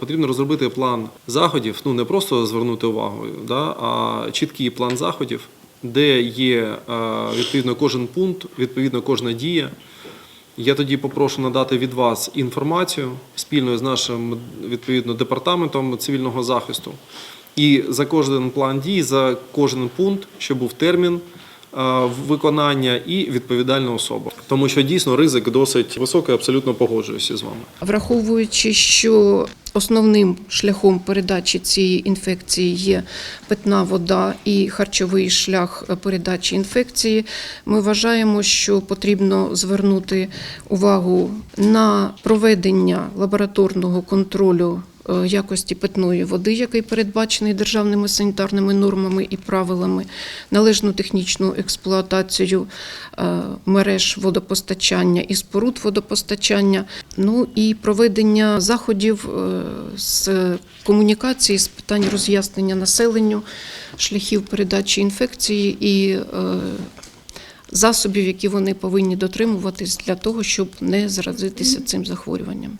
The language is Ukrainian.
Потрібно розробити план заходів, ну не просто звернути увагу, да, а чіткий план заходів, де є е, відповідно кожен пункт, відповідно кожна дія. Я тоді попрошу надати від вас інформацію спільно з нашим відповідно департаментом цивільного захисту. І за кожен план дій, за кожен пункт, що був термін е, виконання і відповідальна особа. Тому що дійсно ризик досить високий, абсолютно погоджуюся з вами. Враховуючи, що основним шляхом передачі цієї інфекції є питна вода і харчовий шлях передачі інфекції, ми вважаємо, що потрібно звернути увагу на проведення лабораторного контролю. Е, Якості питної води, який передбачений державними санітарними нормами і правилами, належну технічну експлуатацію е, мереж водопостачання і споруд водопостачання, ну і проведення заходів е, з комунікації з питань роз'яснення населенню, шляхів передачі інфекції і засобів, які вони повинні дотримуватись для того, щоб не заразитися цим захворюванням.